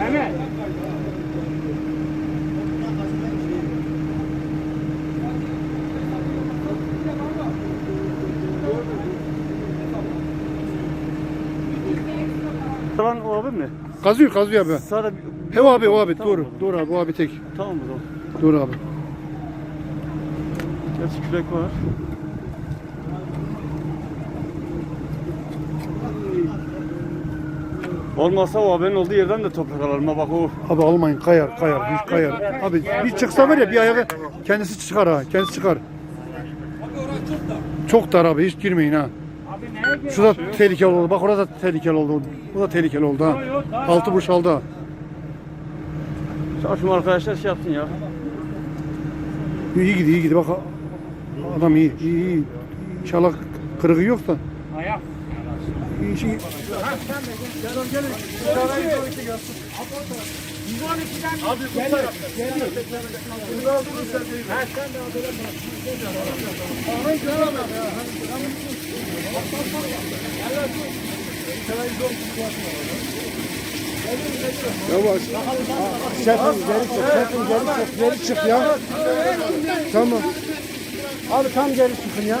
Mehmet. O abi mi? Kazıyor kazıyor abi. Sağda He o abi o abi Tamam doğru. baba. Doğru abi o abi tek. tamam mı zaman? Doğru abi. Gerçi kürek var. Olmazsa o abinin olduğu yerden de toprak alalım. Bak o Abi almayın kayar kayar hiç kayar. Abi bir çıksa var ya bir ayağı kendisi çıkar ha kendisi çıkar. Çok dar abi hiç girmeyin ha. Şu da tehlikeli oldu. Bak orada tehlikeli oldu. Bu da tehlikeli oldu ha. Altı boşaldı ha. Arkadaşlar şey yapsın ya. İyi gidiyor iyi gidiyor. Bak adam iyi iyi iyi. İnşallah kırığı yok da. Ha sen de abiyle Yavaş. Şefim geri çık. Şefim geri çık. Geri çık ya. Tamam. Abi tam geri çıkın ya.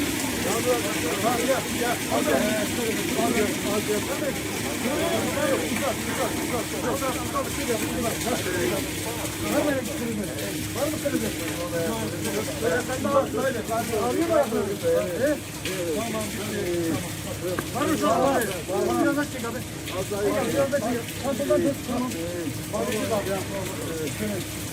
Tamam.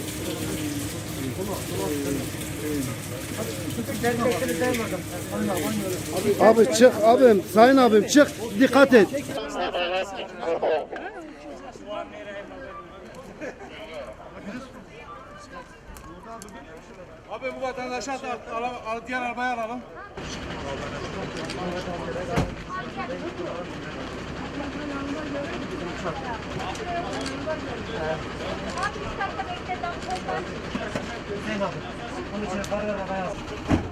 Abi çık abim. Sayın abim çık. Dikkat et. Abi bu vatandaşı at, al, diğer arabaya alalım. Abi bir dakika bekle. ben buradan- Mehmet!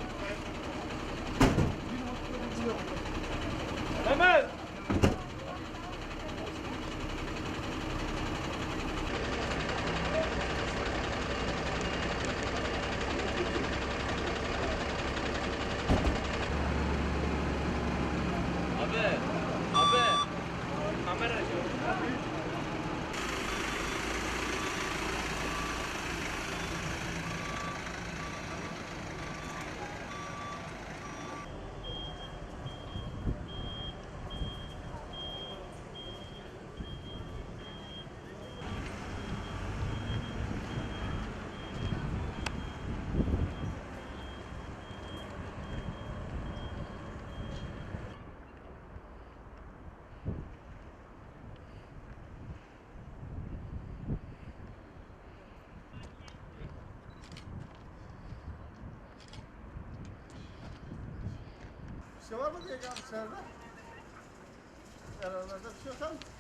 Şey var mı diyeceğim içeride? Herhalde bir şey yok ama.